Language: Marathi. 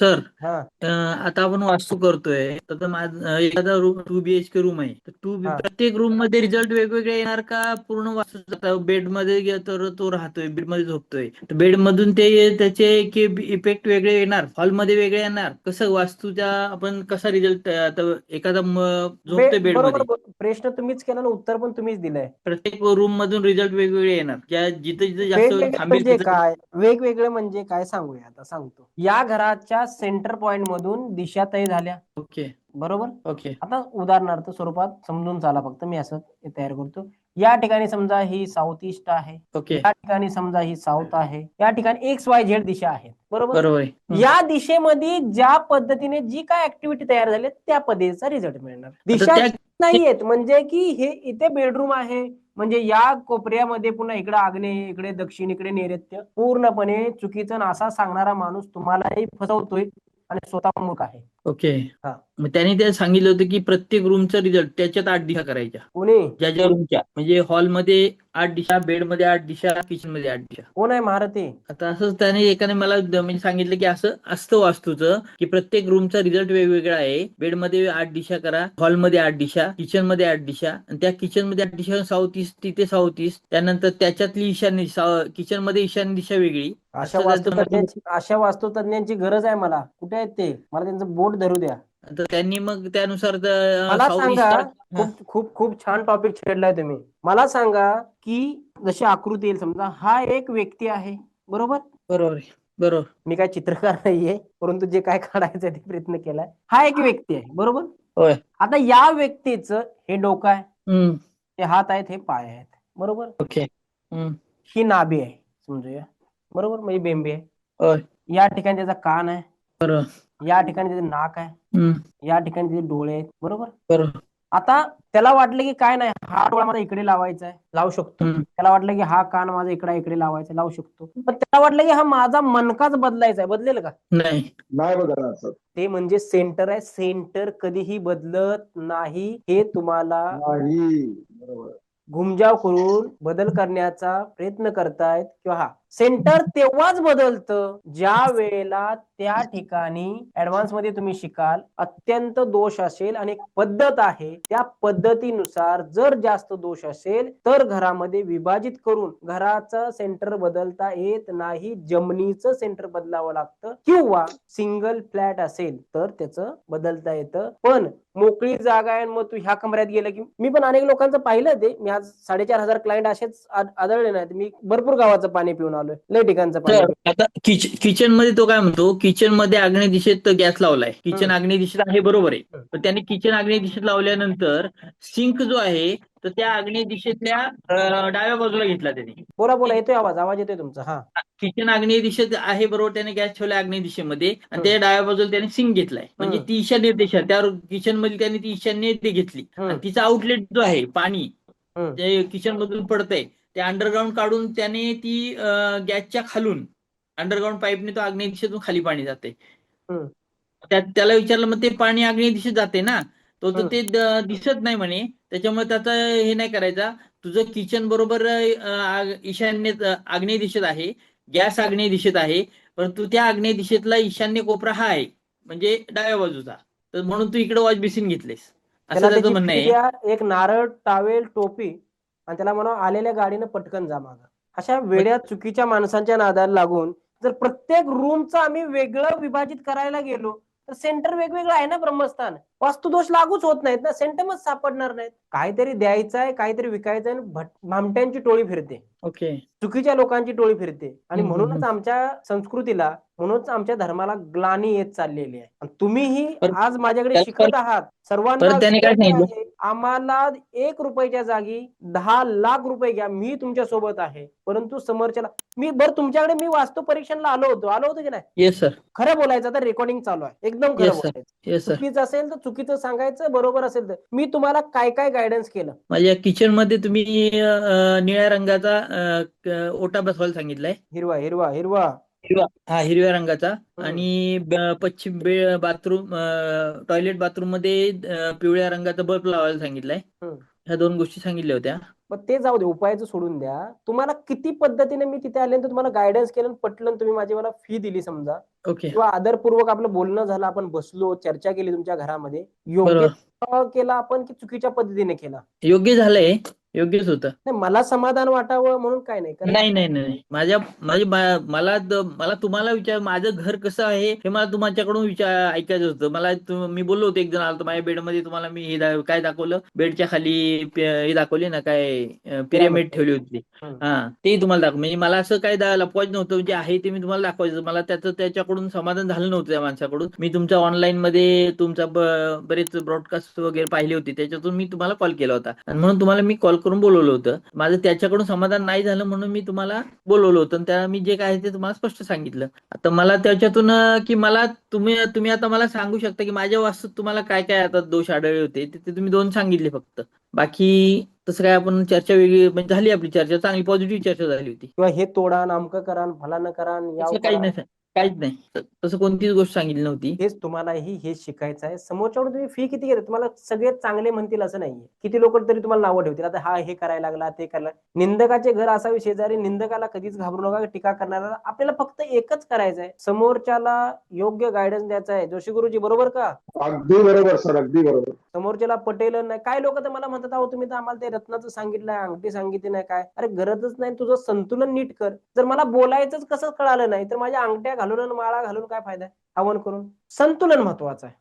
सर हा. अ, आता आपण वास्तू करतोय तर माझ एखादा रूम टू बीएचके रूम आहे. तर टू हा. प्रत्येक रूममध्ये रिझल्ट वेगवेगळे येणार का? पूर्ण वास्तू बेडमध्ये गे- तर तो राहतोय बेडमध्ये झोपतोय. तर बेड मधून ते त्याचे इफेक्ट वेगळे येणार हॉलमध्ये वेगळे येणार. कसं वास्तूच्या आपण कसा रिझल्ट आता एखादा म- झोपतोय बेड बरोबर मध्ये? प्रश्न तुम्हीच केला ना उत्तर पण तुम्हीच दिलंय. प्रत्येक रूम मधून रिझल्ट वेगवेगळे येणार. ज्या जिथे जिथे जास्त वेगवेगळे थांबेल म्हणजे तिथं काय? वेगवेगळे म्हणजे काय सांगूया आता सांगतो. या घराच्या सेंटर पॉइंट मधून दिशा तय झाल्या. ओके. बरोबर? ओके. आता उदाहरणार्थ स्वरूपात समजून चाला फक्त मी असं हे तयार करतो. या ठिकाणी समजा ही साऊथ ईस्ट आहे. ओके. या ठिकाणी समजा ही साऊथ आहे. या ठिकाणी एक्स वाय झेड दिशा आहे बरोबर? बरोबर आहे. हं. या दिशेमध्ये ज्या पद्धतीने जी काय ऍक्टिव्हिटी तयार झाली त्या पद्धतीचा रिझल्ट मिळणार. दिशा त्या- नाहीयेत. म्हणजे की हे इथे बेडरूम आहे. म्हणजे या कोपऱ्यामध्ये पुन्हा इकडे आग्नेय इकडे दक्षिण इकडे नैऋत्य पूर्णपणे चुकीचं असा सांगणारा माणूस तुम्हालाही फसवतोय आणि स्वतः मूर्ख आहे. ओके. हा. मग त्याने ते सांगितलं होतं की प्रत्येक रूमचा रिझल्ट त्याच्यात आठ दिशा करायच्या. कोणी? ज्या ज्या रूमच्या म्हणजे हॉलमध्ये आठ दिशा बेडमध्ये आठ दिशा किचनमध्ये आठ दिशा. कोण आहे महारथी? आता असंच त्याने एकाने मला द- म्हणजे सांगितलं की असं असतं वास्तूचं की प्रत्येक रूमचा रिझल्ट वेगवेगळा आहे. बेडमध्ये आठ दिशा करा हॉलमध्ये आठ दिशा किचनमध्ये आठ दिशा. आणि त्या किचनमध्ये आठ दिशा साऊथ ईस्ट तिथे साऊथ ईस्ट त्यानंतर त्याच्यातली ईशान्य किचनमध्ये ईशान्य दिशा वेगळी. अशा असं त्याचं वास्तुतज्ञांची अशा वास्तुतज्ञांची गरज आहे मला. कुठे आहेत ते? मला त्यांचं बोट धरू द्या. तर त्यांनी मग त्यानुसार मला सांगा खूप खूप खूप छान टॉपिक छेडलाय तुम्ही. मला सांगा की जशी आकृती येईल समजा हा एक व्यक्ती आहे बरोबर? बरोबर आहे बरोबर. मी काय चित्रकार नाहीये परंतु जे काय काढायचं ते प्रयत्न केलाय. हा एक व्यक्ती आहे बरोबर? होय. आता या व्यक्तीचं हे डोकं आहे हम्म. हे हात आहेत हे पाय आहेत बरोबर? ओके. हम्म. ही नाभी आहे समजूया. बरोबर? म्हणजे बेंबी आहे. या ठिकाणी त्याचा कान आहे. बरोबर. या ठिकाणी त्याचे नाक आहे. या ठिकाणी त्याचे डोळे आहेत. बरोबर? बरोबर. आता त्याला वाटलं की काय नाही हा डोळा माझा इकडे लावायचा आहे लावू शकतो. त्याला वाटलं की हा कान माझा इकडे इकडे लावायचा आहे, लावू शकतो. पण त्याला वाटलं की हा माझा मनकाच बदलायचा आहे. बदलेल का? नाही. नाही बघा असं ते म्हणजे सेंटर आहे. सेंटर कधीही बदलत नाही हे तुम्हाला नाही. बरोबर. घुमजाव करून बदल करण्याचा प्रयत्न करतायत किंवा हा सेंटर तेव्हाच बदलतं ज्या वेळेला त्या ठिकाणी ऍडव्हान्समध्ये तुम्ही शिकाल अत्यंत दोष असेल आणि एक पद्धत आहे त्या पद्धतीनुसार जर जास्त दोष असेल तर घरामध्ये विभाजित करून घराचं सेंटर बदलता येत नाही जमिनीचं सेंटर बदलावं लागतं किंवा सिंगल फ्लॅट असेल तर त्याचं बदलता येतं. पण मोकळी जागा आहे मग तू ह्या कमऱ्यात गेलं की मी पण अनेक लोकांचं पाहिलं ते. मी आज साडेचार हजार क्लायंट असेच आदळले आढळले नाहीत. मी भरपूर गावाचं पाणी पिऊन आलोय लय ठिकाणचं पाणी तर. आता किचनमध्ये तो काय म्हणतो किचनमध्ये आग्नेय दिशेत गॅस लावलाय किचन. आग्नेय दिशेत आहे बरोबर आहे. पण त्याने किचन आग्नेय दिशेत लावल्यानंतर सिंक जो आहे तर त्या आग्नेय दिशेतल्या अं, डाव्या बाजूला घेतला त्याने बोला बोला येतोय आवाज आवाज येतोय तुमचा हा किचन आग्नेय दिशेत आहे बरोबर त्याने गॅस ठेवला आग्नेय दिशेमध्ये आणि त्या डाव्या बाजूला त्याने सिंक घेतलाय म्हणजे. ती ईशान्य दिशा त्या किचनमध्ये त्याने ती ईशान्य ते घेतली हम्म. आणि तिचा आउटलेट जो आहे पाणी हम्म. जे किचन मधून पडतंय ते अंडरग्राऊंड काढून त्याने ती गॅसच्या खालून अंडरग्राऊंड पाईपने तो आग्नेय दिशेतून खाली पाणी जाते. त्याला विचारलं मग ते पाणी आग्नेय दिशेत जाते ना? तो तर. ते दिसत नाही म्हणे. त्याच्यामुळे त्याचा हे नाही करायचा. तुझं किचन बरोबर ईशान्य आग्नेय दिशेत आहे. गॅस आग्नेय दिशेत आहे. परंतु त्या आग्नेय दिशेतला ईशान्य कोपरा हा आहे. म्हणजे डाव्या बाजूचा. तर म्हणून तू इकडे वॉश बेसिन घेतलेस. असं त्याचं म्हणणं आहे. एक नारळ टावेल टोपी आणि त्याला म्हणा आलेल्या गाडीनं पटकन जा मागं. अशा वेड्या चुकीच्या माणसांच्या नादाला लागून जर प्रत्येक रूमचं आम्ही वेगळं विभाजित करायला गेलो तर सेंटर वेगवेगळं आहे ना ब्रह्मस्थान. वास्तुदोष लागूच होत नाहीत ना सेंटमच सापडणार नाहीत. काहीतरी द्यायचं आहे काहीतरी विकायचं आहे भामट्यांची टोळी फिरते. ओके. चुकीच्या लोकांची टोळी फिरते. आणि म्हणूनच. आमच्या संस्कृतीला म्हणूनच आमच्या धर्माला ग्लानी येत चाललेली आहे. तुम्हीही आज माझ्याकडे शिकत आहात. सर्वांना आम्हाला एक रुपयाच्या जागी दहा लाख रुपये घ्या. मी तुमच्यासोबत आहे. परंतु समोरच्याला मी बरं तुमच्याकडे मी वास्तू परीक्षणला आलो होतो. आलो होतो की नाही? येस सर खरं बोलायचं तर रेकॉर्डिंग चालू आहे. एकदम खरं Yes, sir. बोलायचं. येस सर चुकीचं असेल तर चुकीचं सांगायचं बरोबर असेल तर. मी तुम्हाला काय काय गायडन्स केलं? माझ्या किचनमध्ये तुम्ही अं, निळ्या रंगाचा अं, क- ओटा बसवायला सांगितलाय. हिरवा हिरवा हिरवा. हिरवा हा हिरव्या रंगाचा. आणि ब- पश्चिम बे- बाथरूम टॉयलेट बाथरूममध्ये अं, पिवळ्या रंगाचा बल्ब लावायला सांगितलाय. हम्म. ह्या दोन गोष्टी सांगितल्या होत्या. पण ते जाऊ दे उपायाचं सोडून द्या. तुम्हाला किती पद्धतीने मी तिथे आल्यानंतर तुम्हाला गायडन्स केलं आणि पटलं आणि तुम्ही माझी मला फी दिली समजा. ओके किंवा आदरपूर्वक आपलं बोलणं झालं आपण बसलो चर्चा केली तुमच्या घरामध्ये. योग्य बरोबर. केला आपण की चुकीच्या पद्धतीने केला? योग्य झालंय. योग्यच होतं. नाही मला समाधान वाटावं म्हणून काय नाही कारण नाही नाही नाही माझ्या माझी मा- मला द- मला तुम्हाला विचार माझं घर कसं आहे हे मला तुमच्याकडून विचार ऐकायचं होतं. मला तु- मी बोललो होतो एक जण आलं माझ्या बेडमध्ये तुम्हाला मी हे दा- काय दाखवलं? बेडच्या खाली पे- हे दाखवली ना काय पिरामिड ठेवली होती. हम्म. हा ते तुम्हाला दाखव म्हणजे मला असं काय दा- लपवायचं नव्हतं म्हणजे आहे ते मी तुम्हाला दाखवायचं मला त्याचं त्याच्याकडून समाधान झालं नव्हतं त्या माणसाकडून. मी तुमच्या ऑनलाईन मध्ये तुमचा ब- बरेच ब्रॉडकास्ट वगैरे पाहिले होते त्याच्यातून मी तुम्हाला कॉल केला होता. आणि म्हणून तुम्हाला मी कॉल करून बोलवलं होतं. माझं त्याच्याकडून समाधान नाही झालं म्हणून मी तुम्हाला बोलवलं होतं. आणि त्या मी जे काय ते तुम्हाला स्पष्ट सांगितलं. आता मला त्याच्यातून की मला तुम्ही तुम्ही आता मला सांगू शकता की माझ्या वास्तूत तुम्हाला काय काय आता दोष आढळले होते ते तुम्ही दोन सांगितले फक्त. बाकी तसं काय आपण चर्चा वेगळी म्हणजे झाली आपली चर्चा चांगली पॉझिटिव्ह चर्चा झाली होती. किंवा हे तोडा नामकं करा फलानं करा काही. नाही काहीच नाही. त- तसं कोणतीच गोष्ट सांगितली नव्हती. हेच तुम्हालाही हेच शिकायचं आहे. समोरच्याकडून तुम्ही फी किती घेता? तुम्हाला सगळे चांगले म्हणतील असं नाहीये. किती लोक तरी तुम्हाला नावं ठेवतील. आता हा हे करायला लागला ते करायला निंदकाचे घर असावे शेजारी निंदकाला कधीच घाबरू नका. टीका करणारा आपल्याला फक्त एकच करायचं आहे. समोरच्याला योग्य गायडन्स द्यायचा आहे. जोशी गुरुजी बरोबर का? अगदी बरोबर सर. अगदी बरोबर. समोरच्याला पटेल नाही. काय लोक तर मला म्हणतात अहो तुम्ही तर आम्हाला ते रत्नाचं सांगितलंय अंगठी सांगितली नाही काय? अरे गरजच नाही. तुझं संतुलन नीट कर. जर मला बोलायचंच कसं कळालं नाही तर माझ्या अंगठ्या घालून आणि माळा घालून काय फायदा आहे? हवन करून संतुलन महत्वाचं आहे.